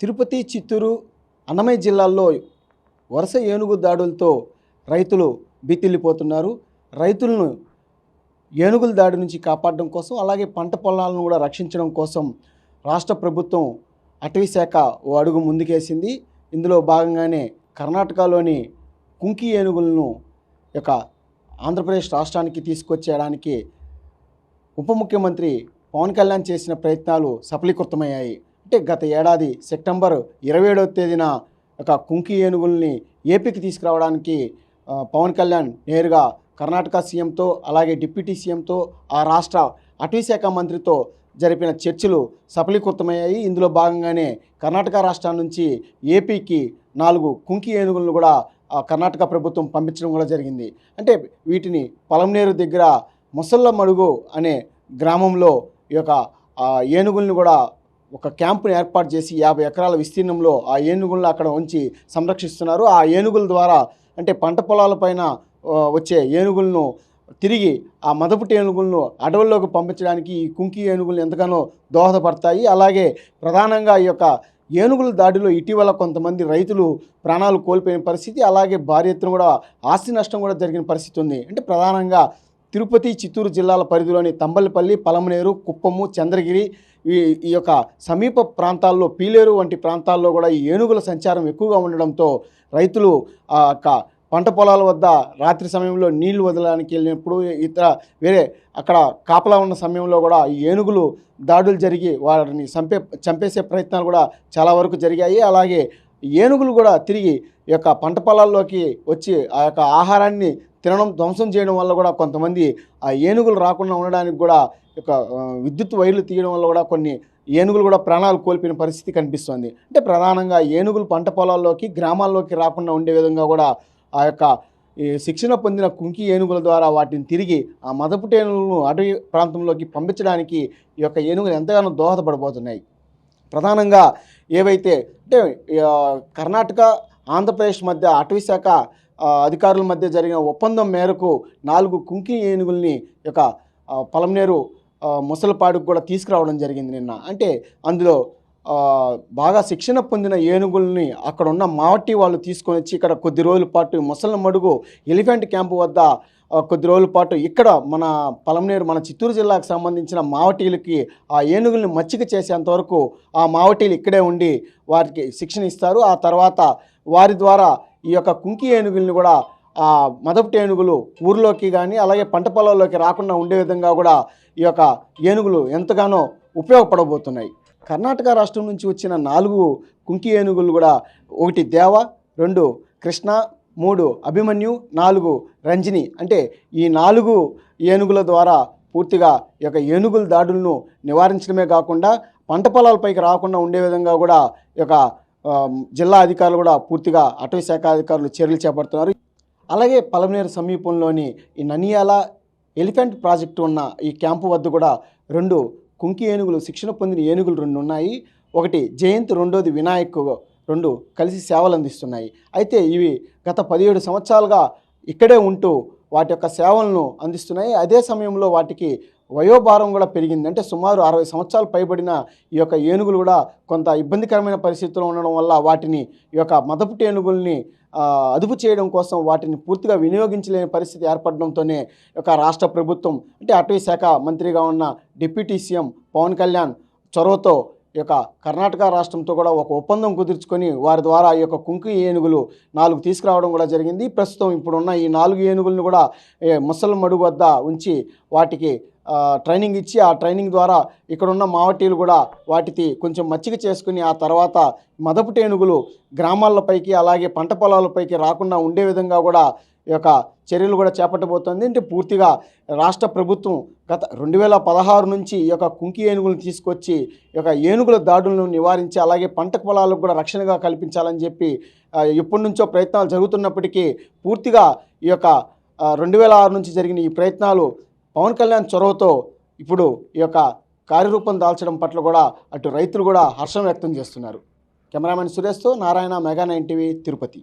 తిరుపతి చిత్తూరు అన్నమయ్య జిల్లాల్లో వరుస ఏనుగు దాడులతో రైతులు బితిల్లిపోతున్నారు. రైతులను ఏనుగుల దాడి నుంచి కాపాడడం కోసం అలాగే పంట పొలాలను కూడా రక్షించడం కోసం రాష్ట్ర ప్రభుత్వం అటవీ శాఖ ఓ అడుగు ముందుకేసింది. ఇందులో భాగంగానే కర్ణాటకలోని కుంకి ఏనుగులను యొక్క ఆంధ్రప్రదేశ్ రాష్ట్రానికి తీసుకొచ్చేయడానికి ఉప ముఖ్యమంత్రి పవన్ కళ్యాణ్ చేసిన ప్రయత్నాలు సఫలీకృతమయ్యాయి. అంటే గత ఏడాది సెప్టెంబర్ ఇరవై ఏడవ తేదీన ఒక కుంకి ఏనుగుల్ని ఏపీకి తీసుకురావడానికి పవన్ కళ్యాణ్ నేరుగా కర్ణాటక సీఎంతో అలాగే డిప్యూటీ సీఎంతో ఆ రాష్ట్ర అటవీశాఖ మంత్రితో జరిపిన చర్చలు సఫలీకృతమయ్యాయి. ఇందులో భాగంగానే కర్ణాటక రాష్ట్రం నుంచి ఏపీకి నాలుగు కుంకి ఏనుగులను కూడా కర్ణాటక ప్రభుత్వం పంపించడం కూడా జరిగింది. అంటే వీటిని పొలంనేరు దగ్గర ముసల్ల మడుగు అనే గ్రామంలో ఈ యొక్క ఆ, ఏనుగుల్ని కూడా ఒక క్యాంపుని ఏర్పాటు చేసి యాభై ఎకరాల విస్తీర్ణంలో ఆ ఏనుగులను అక్కడ ఉంచి సంరక్షిస్తున్నారు. ఆ ఏనుగుల ద్వారా అంటే పంట పొలాలపైన వచ్చే ఏనుగులను తిరిగి ఆ మదపుటి ఏనుగులను అడవుల్లోకి పంపించడానికి ఈ కుంకి ఏనుగులు ఎంతగానో దోహదపడతాయి. అలాగే ప్రధానంగా ఈ యొక్క ఏనుగుల దాడిలో ఇటీవల కొంతమంది రైతులు ప్రాణాలు కోల్పోయిన పరిస్థితి అలాగే భారీ ఎత్తున కూడా ఆస్తి నష్టం కూడా జరిగిన పరిస్థితి ఉంది. అంటే ప్రధానంగా తిరుపతి చిత్తూరు జిల్లాల పరిధిలోని తంబలపల్లి పలమనేరు కుప్పము చంద్రగిరి ఈ ఈ యొక్క సమీప ప్రాంతాల్లో పీలేరు వంటి ప్రాంతాల్లో కూడా ఈ ఏనుగుల సంచారం ఎక్కువగా ఉండడంతో రైతులు ఆ యొక్క పంట పొలాల వద్ద రాత్రి సమయంలో నీళ్ళు వదలడానికి వెళ్ళినప్పుడు ఇతర వేరే అక్కడ కాపలా ఉన్న సమయంలో కూడా ఈ ఏనుగులు దాడులు జరిగి వారిని చంపే చంపేసే ప్రయత్నాలు కూడా చాలా వరకు జరిగాయి. అలాగే ఏనుగులు కూడా తిరిగి ఈ యొక్క పంట పొలాల్లోకి వచ్చి ఆ యొక్క ఆహారాన్ని తినడం ధ్వంసం చేయడం వల్ల కూడా కొంతమంది ఆ ఏనుగులు రాకుండా ఉండడానికి కూడా యొక్క విద్యుత్ వైర్లు తీయడం వల్ల కూడా కొన్ని ఏనుగులు కూడా ప్రాణాలు కోల్పోయిన పరిస్థితి కనిపిస్తుంది. అంటే ప్రధానంగా ఏనుగులు పంట పొలాల్లోకి గ్రామాల్లోకి రాకుండా ఉండే విధంగా కూడా ఆ యొక్క ఈ శిక్షణ పొందిన కుంకి ఏనుగుల ద్వారా వాటిని తిరిగి ఆ మదపుటి అటవీ ప్రాంతంలోకి పంపించడానికి ఈ యొక్క ఏనుగులు ఎంతగానో దోహదపడబోతున్నాయి. ప్రధానంగా ఏవైతే అంటే కర్ణాటక ఆంధ్రప్రదేశ్ మధ్య అటవీ శాఖ అధికారుల మధ్య జరిగిన ఒప్పందం మేరకు నాలుగు కుంకి ఏనుగుల్ని యొక్క ఆ, ముసలపాడుకు కూడా తీసుకురావడం జరిగింది నిన్న. అంటే అందులో బాగా శిక్షణ పొందిన ఏనుగుల్ని అక్కడ ఉన్న మావటి వాళ్ళు తీసుకొని వచ్చి ఇక్కడ కొద్ది రోజుల పాటు ముసల మడుగు ఎలిఫెంట్ క్యాంపు వద్ద కొద్ది రోజుల పాటు ఇక్కడ మన పలంనేరు మన చిత్తూరు జిల్లాకు సంబంధించిన మావటీలకి ఆ ఏనుగుల్ని మచ్చిక చేసేంతవరకు ఆ మావటీలు ఇక్కడే ఉండి వారికి శిక్షణ ఇస్తారు. ఆ తర్వాత వారి ద్వారా ఈ యొక్క కుంకి ఏనుగుల్ని కూడా ఆ మదపటి ఏనుగులు ఊర్లోకి కానీ అలాగే పంట పొలాల్లోకి రాకుండా ఉండే విధంగా కూడా ఈ యొక్క ఏనుగులు ఎంతగానో ఉపయోగపడబోతున్నాయి. కర్ణాటక రాష్ట్రం నుంచి వచ్చిన నాలుగు కుంకి ఏనుగులు కూడా ఒకటి దేవ రెండు కృష్ణ మూడు అభిమన్యు నాలుగు రంజని. అంటే ఈ నాలుగు ఏనుగుల ద్వారా పూర్తిగా ఈ యొక్క ఏనుగుల దాడులను నివారించడమే కాకుండా పంట పొలాలపైకి రాకుండా ఉండే విధంగా కూడా ఈ యొక్క జిల్లా అధికారులు కూడా పూర్తిగా అటవీ శాఖ అధికారులు చర్యలు చేపడుతున్నారు. అలాగే పలమనేరు సమీపంలోని ఈ ననియాల ఎలిఫెంట్ ప్రాజెక్టు ఉన్న ఈ క్యాంపు వద్ద కూడా రెండు కుంకి ఏనుగులు శిక్షణ పొందిన ఏనుగులు రెండు ఉన్నాయి. ఒకటి జయంత్ రెండోది వినాయక్ రెండు కలిసి సేవలు అందిస్తున్నాయి. అయితే ఇవి గత పదిహేడు సంవత్సరాలుగా ఇక్కడే ఉంటూ వాటి యొక్క సేవలను అందిస్తున్నాయి. అదే సమయంలో వాటికి వయోభారం కూడా పెరిగింది. అంటే సుమారు అరవై సంవత్సరాలు పైబడిన ఈ యొక్క ఏనుగులు కూడా కొంత ఇబ్బందికరమైన పరిస్థితుల్లో ఉండడం వల్ల వాటిని ఈ యొక్క మదపుటి ఏనుగుల్ని అదుపు చేయడం కోసం వాటిని పూర్తిగా వినియోగించలేని పరిస్థితి ఏర్పడడంతోనే ఒక యొక్క రాష్ట్ర ప్రభుత్వం అంటే అటవీ శాఖ మంత్రిగా ఉన్న డిప్యూటీ సీఎం పవన్ కళ్యాణ్ చొరవతో యొక్క కర్ణాటక రాష్ట్రంతో కూడా ఒక ఒప్పందం కుదుర్చుకొని వారి ద్వారా ఈ యొక్క కుంకి ఏనుగులు నాలుగు తీసుకురావడం కూడా జరిగింది. ప్రస్తుతం ఇప్పుడున్న ఈ నాలుగు ఏనుగులను కూడా ముసలం ముసలి మడుగు వద్ద ఉంచి వాటికి ట్రైనింగ్ ఇచ్చి ఆ ట్రైనింగ్ ద్వారా ఇక్కడున్న మావటీలు కూడా వాటికి కొంచెం మచ్చిక చేసుకుని ఆ తర్వాత మదపు ఏనుగులు గ్రామాలపైకి అలాగే పంట పొలాలపైకి రాకుండా ఉండే విధంగా కూడా యొక్క చర్యలు కూడా చేపట్టబోతోంది. అంటే పూర్తిగా రాష్ట్ర ప్రభుత్వం గత రెండు వేల పదహారు నుంచి ఈ యొక్క కుంకి ఏనుగులను తీసుకొచ్చి ఈ యొక్క ఏనుగుల దాడులను నివారించి అలాగే పంట పొలాలకు కూడా రక్షణగా కల్పించాలని చెప్పి ఎప్పటి నుంచో ప్రయత్నాలు జరుగుతున్నప్పటికీ పూర్తిగా ఈ యొక్క రెండు వేల ఆరు నుంచి జరిగిన ఈ ప్రయత్నాలు పవన్ కళ్యాణ్ చొరవతో ఇప్పుడు ఈ యొక్క కార్యరూపం దాల్చడం పట్ల కూడా అటు రైతులు కూడా హర్షం వ్యక్తం చేస్తున్నారు. Cameraman సురేష్తో Narayana mega nine TV Tirupati.